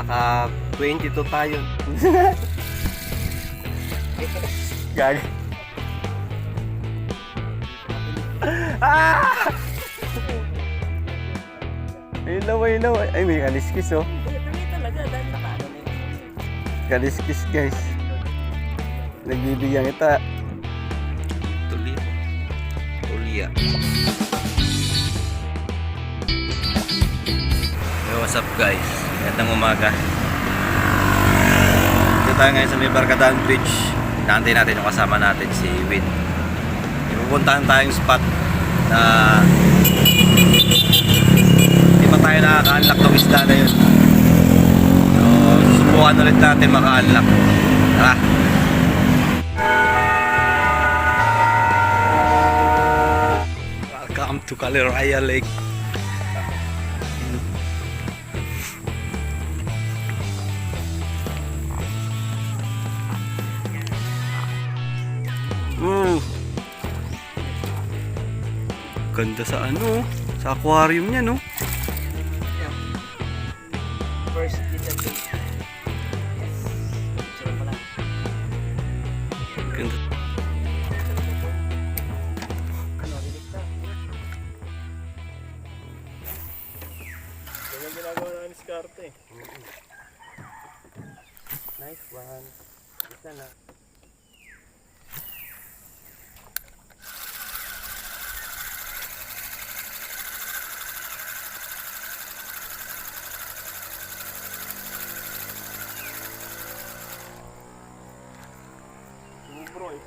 Naka 22 tayo. Gag. ah! Ilaw, ilaw. Ay, may kaliskis oh. Hindi talaga, dahil nakaano na yun. Kaliskis guys. Nagbibigyan kita. Tuli. Tulia. Yo, what's up guys? Magandang umaga. Dito tayo ngayon sa may Barkadaan Bridge. Inaantay natin yung kasama natin si Win. Ipupuntahan tayong spot na hindi pa tayo nakaka-unlock ng isda na yun. So, susubukan ulit natin maka-unlock. Tara! Welcome to Caliraya Lake. Ganda sa ano, sa aquarium niya no.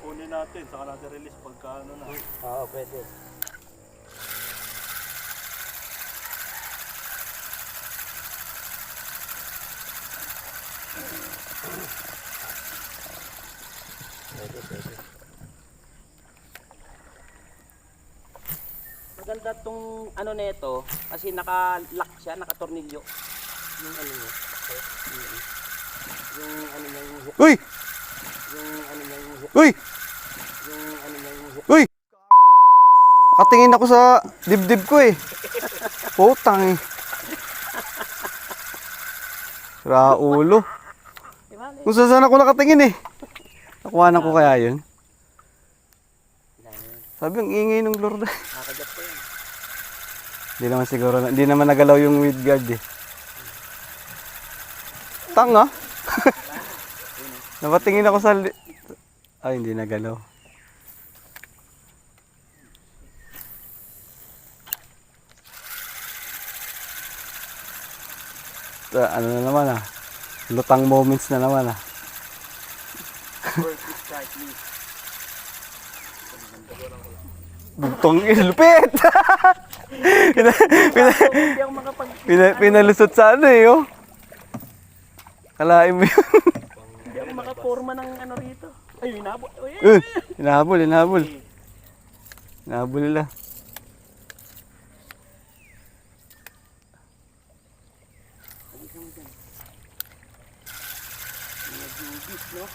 Ipunin natin, saka natin release pagka ano na. Oo, pwede. Pwede, pwede. Maganda tong ano nito kasi naka-lock siya, naka-tornilyo. Yung ano niya. Yung, yung ano niya, yung hook, Uy! yung ano niya, yung hook, Uy! yung ano niya, yung hook. Uy! Katingin ako sa dibdib ko eh. Putang eh. Raulo. Kung saan ako nakatingin eh. Nakuha ko kaya yun. Sabi ang ingay ng Lord. Hindi naman siguro, hindi naman nagalaw yung weed guard eh. Tanga. Napatingin ako sa... Ay, hindi nagalaw. Ta- ano na naman ah. Lutang moments na naman ah. Bugtong ilupit! pina, pina, pina, pinalusot sa ano eh oh. Kalain mo yun. Hindi ako makaporma ng ano rito. Ay, inabot. Uy, Eh, hinahabol, hinahabol. Hinahabol nila. nagugis, no?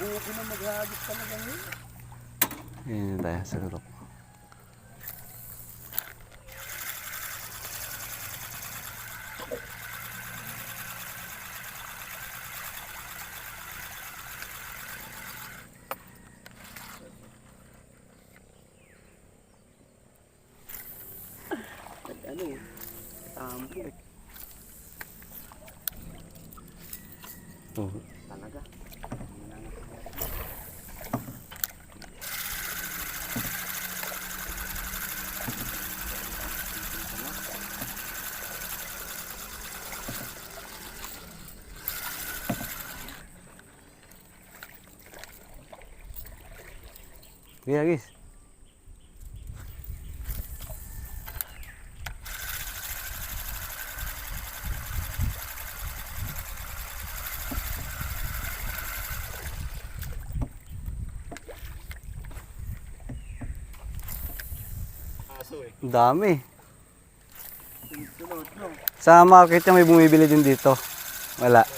Bugo na maghagis ka na ganyan. Yan na tayo sa lurok. Nag ano eh. Tambo. Oh. Talaga. Kaya guys. Aso eh. Dami. Sa market yung may bumibili din dito. Wala. Eh.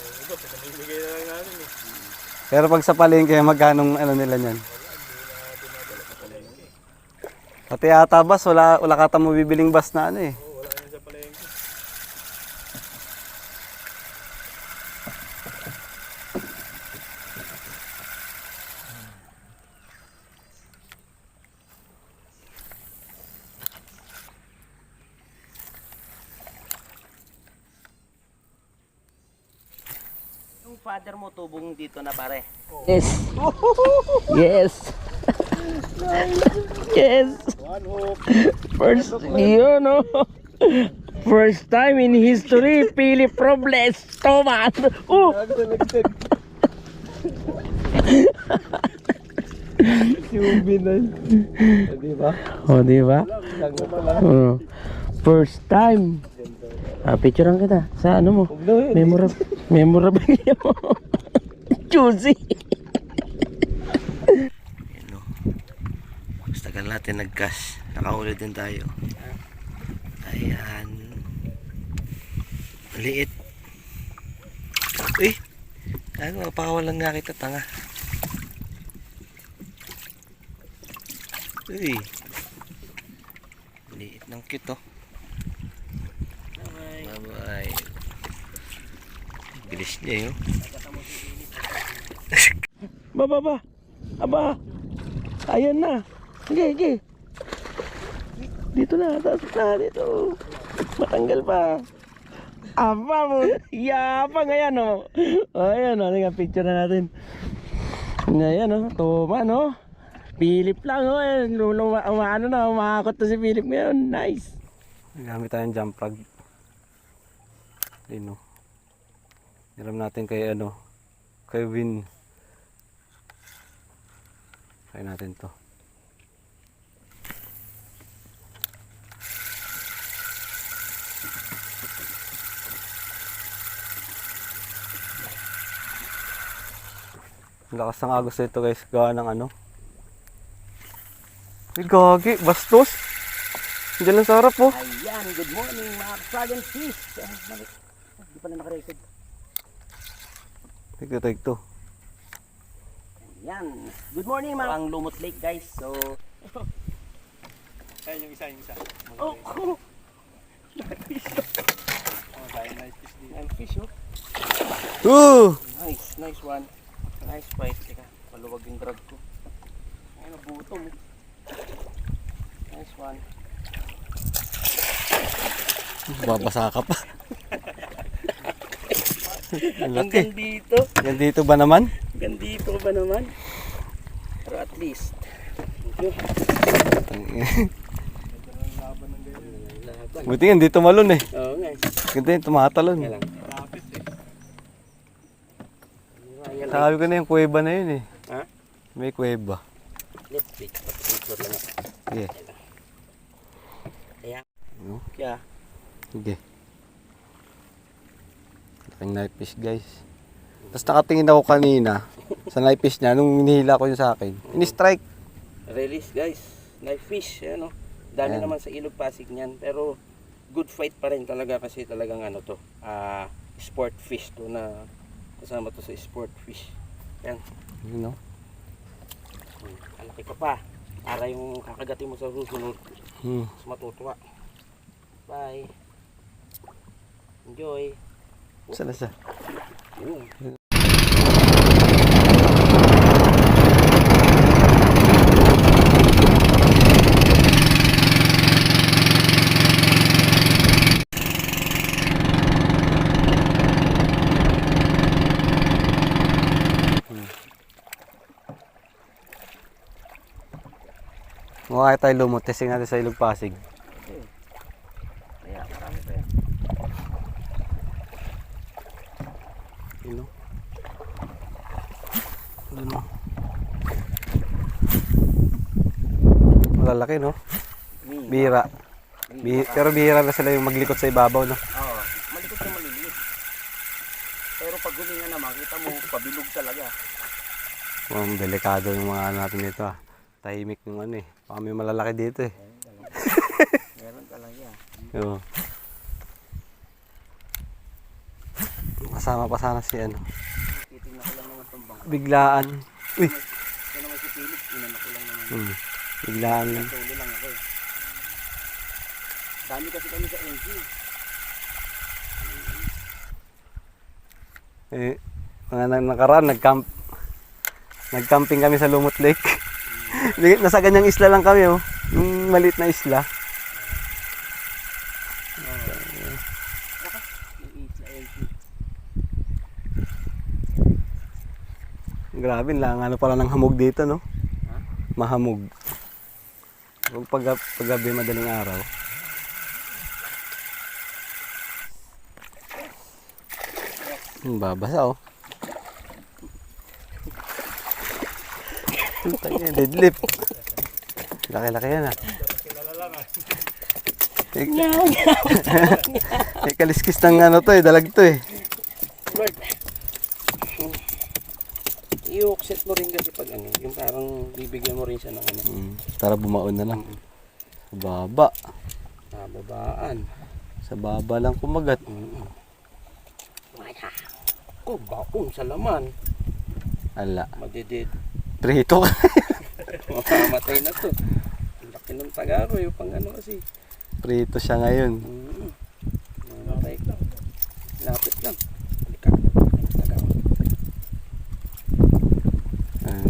Pero pag sa palengke, magkanong ano nila niyan? Pati ata bus, wala, wala ka tamo bibiling bus na ano eh. Oo, wala ka sa palengke. Yung father mo tubong dito na pare. Yes. Yes. yes. First, yun no. First time in history, Philip Robles, Thomas. Oh! Yubi na. Di ba? Oh, di ba? First time. Ah, picturean kita. Sa ano mo? Memorable. Memorabilia mo. Juicy. Ano? Mas tagal natin nag-cash. Nakahuli din tayo. Ayan. Maliit. Uy! Ay, mapakawalan nga kita, tanga. Uy! Maliit ng cute, oh. Bye-bye. Bilis niya, yun. Ba, ba, ba. Aba. Ayan na. Sige, sige. Dito na, taas na, dito. Matanggal pa. Aba mo. Yapang, ayan o. Oh. Ayan o, oh. picture na natin. Ayan o, oh. tuma no. Philip lang. Oh. Ayan, luma, umano na, umakakot na si Philip ngayon. Nice. Gamit tayong jump plug. Ayun o. Hiram natin kay ano, kay Win. Try natin to. Lakas ng agos nito guys, gawa ng ano. Ay, gagi, bastos. Diyan lang sa harap oh. Ayan, good morning mga Dragon Fish. Ah? Hindi pala nakarecord. Take to, take to. Yan. Good morning mga ang Lumot Lake guys. So, Ayun yung isa, yung isa. oh, oh. Oh, dahil nice fish dito. Ang fish oh. Ooh! Nice, nice one. Nice fight. Teka, maluwag yung drag ko. Ay, nabutom. Nice one. Babasa ka pa. Hanggang dito. Yan dito ba naman? Hanggang dito ba naman? Pero at least. Thank you. Buti nga, dito malon eh. Oo nga. Ganda yung tumatalon. Kaya lang. Lapis eh. Lang. Sabi ko na yung kuweba na yun eh. Ha? May kuweba. Let's see. Picture lang. Sige. Ayan. Kaya, Sige. Laking knife fish guys. Tapos nakatingin ako kanina sa knife fish niya nung hinihila ko yun sa akin. Ini-strike. release guys. Knife fish. Ayan o. Dami Ayan. naman sa ilog pasig niyan. Pero good fight pa rin talaga kasi talagang ano to. ah sport fish to na kasama to sa sport fish. Yan. You know? Hmm, Alaki ka pa. Para yung kakagatin mo sa susunod. Hmm. Mas matutuwa. Bye. Enjoy. Saan na siya? Yun. Mukha tayo lumot. Testing natin sa ilog pasig. Kaya marami pa yan. Ano? Malalaki no? Bihira. Bi pero bihira na sila yung maglikot sa ibabaw no? Oo. Malikot na maliliit. Pero pag huminga naman, kita mo, pabilog talaga. Mukhang delikado yung mga ano natin dito ah. Tahimik yung ano eh. Baka may malalaki dito eh. Meron talaga. Oo. Kasama pa sana si ano. Titingnan ko lang naman itong bangka. Biglaan. Uy! Ito naman si Philip, inano ko lang naman. Hmm. Biglaan lang. Ako eh. Dami kasi kami sa NC. Eh, mga nakaraan, nag-camp. Nag-camping kami sa Lumot Lake. Nasa ganyang isla lang kami oh. Yung maliit na isla. Grabe, lang ano pala ng hamog dito, no? Mahamog. Pag, pag, paggabi madaling araw. Hmm, babasa, oh. Tangin, deadlift. Laki-laki yan, ah. Eh, eh, kaliskis ng ano to eh, dalag to eh. Lord. I-offset mo rin kasi pag ano, yung parang bibigyan mo rin siya ng ano, Mm, para bumaon na lang. Sa baba. nababaan. Sa baba lang kumagat. Mm. Ko, baon sa laman. Ala. Madidid. Prito ka. Mamamatay na to. Ang laki ng tagaro, yung pang ano kasi. Prito siya ngayon. Mm. Mamamatay ka. Lapit lang. Ah,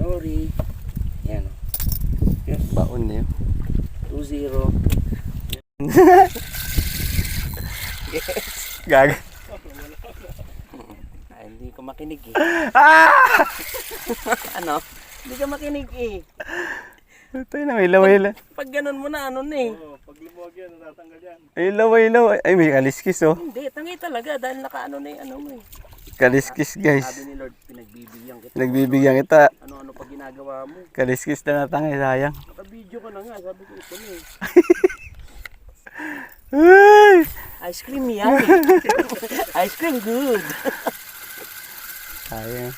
Sorry. Yan. o. Yes. baon niya. 2-0. Gag. Makinig eh. ano? Hindi ka makinig eh. Tayo na, may laway lang. Pag ganun mo na, ano na eh. Oh, pag lumuwag yan, natatanggal yan. Ay, laway, laway. Ay, may kaliskis oh. Hindi, tangi talaga dahil nakaano na yung ano mo eh. Kaliskis guys. Sabi ni Lord, pinagbibigyan kita. Nagbibigyan kita. Ano-ano pa ginagawa mo. Kaliskis na natangay, sayang. Naka-video ka na nga, sabi ko ito na eh. Ay! Ice cream yan. Ice cream good. Sayang.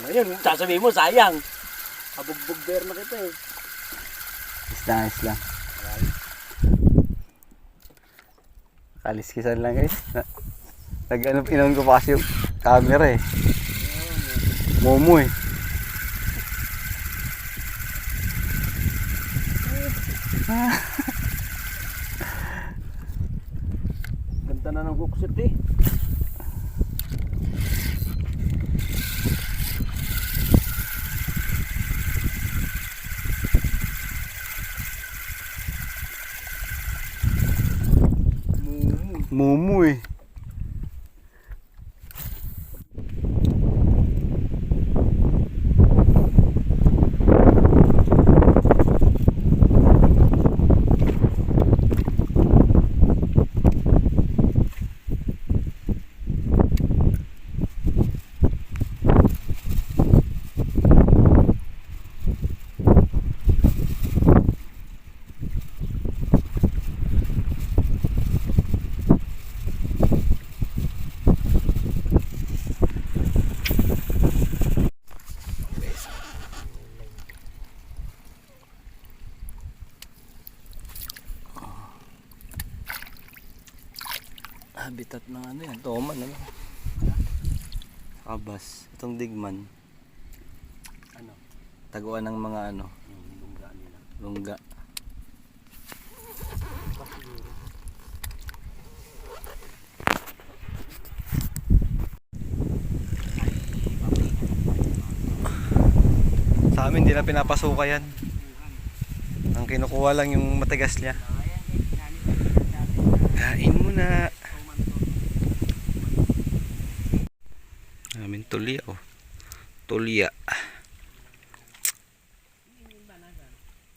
Ngayon, sasabihin mo, sayang. Kabugbog bear na kita eh. Isla, isla. Kaliskisan lang guys. Na- Nag ano, inon ko pa kasi yung camera eh. Momo eh. Ganda na ng hookset eh. Momo eh. Habitat ng ano yan, toman ano. Abas, itong digman. Ano? Taguan ng mga ano, lungga nila. lungga. Sa amin, hindi na pinapasuka yan. Ang kinukuha lang yung matigas niya. Kain mo na. Namin tulya oh. Tulya.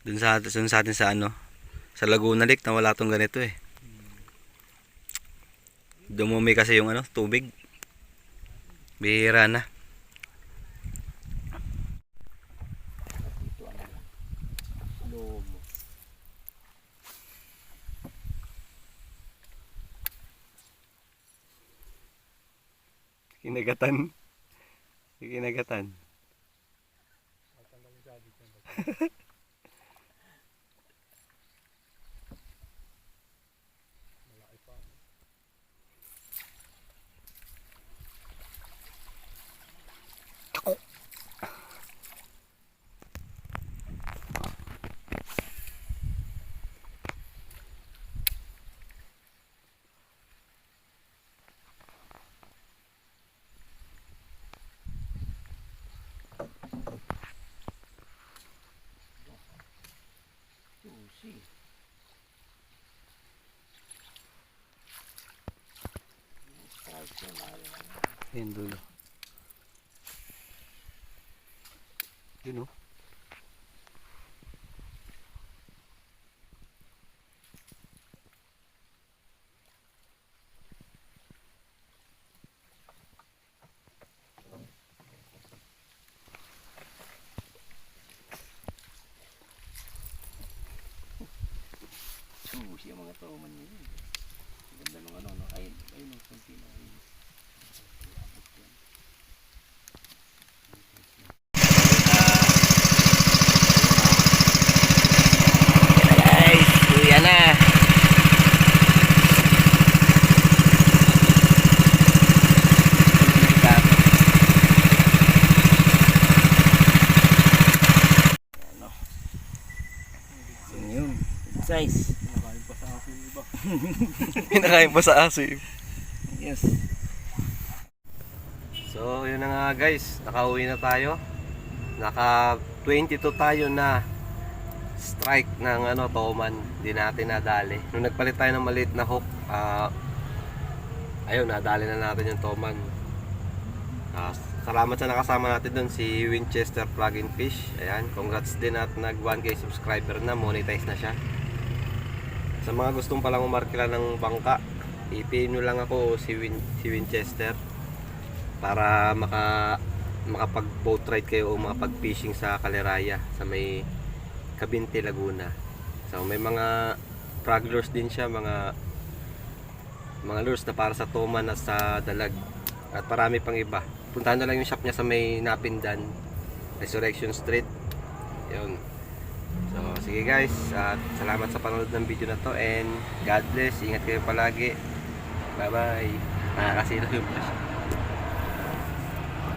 Dun sa, dun sa atin sa ano, sa Laguna Lake na wala tong ganito eh. Dumumi kasi yung ano, tubig. Bihira na. Kinagatan. Kinagatan. Ayun dulo. Yun oh. Oo, siya mga tao man yun. Ganda ng ano, no? Ay, ay, no, konti na. Ay. Guys, kuya na. Yun, size. Pinakain pa sa aso Yes. So, yun na nga guys, nakauwi na tayo. Naka 22 tayo na strike ng ano, Toman. Hindi natin nadali. Nung nagpalit tayo ng maliit na hook, ah ayun, nadali na natin yung Toman. Ah, salamat sa nakasama natin doon si Winchester Plug and Fish. Ayan, congrats din at nag 1k subscriber na, monetize na siya. Sa mga gustong palang umarkila ng bangka, i-PM nyo lang ako si, Win, si Winchester para maka makapag boat ride kayo o makapag fishing sa Kaleraya sa may Cabinte Laguna. So may mga frog lures din siya, mga mga lures na para sa toman at sa dalag at marami pang iba. Puntahan na lang yung shop niya sa may Napindan, Resurrection Street. Yun. So sige guys, at salamat sa panonood ng video na to and God bless. Ingat kayo palagi. Bye bye. Nakakasilo yung flash.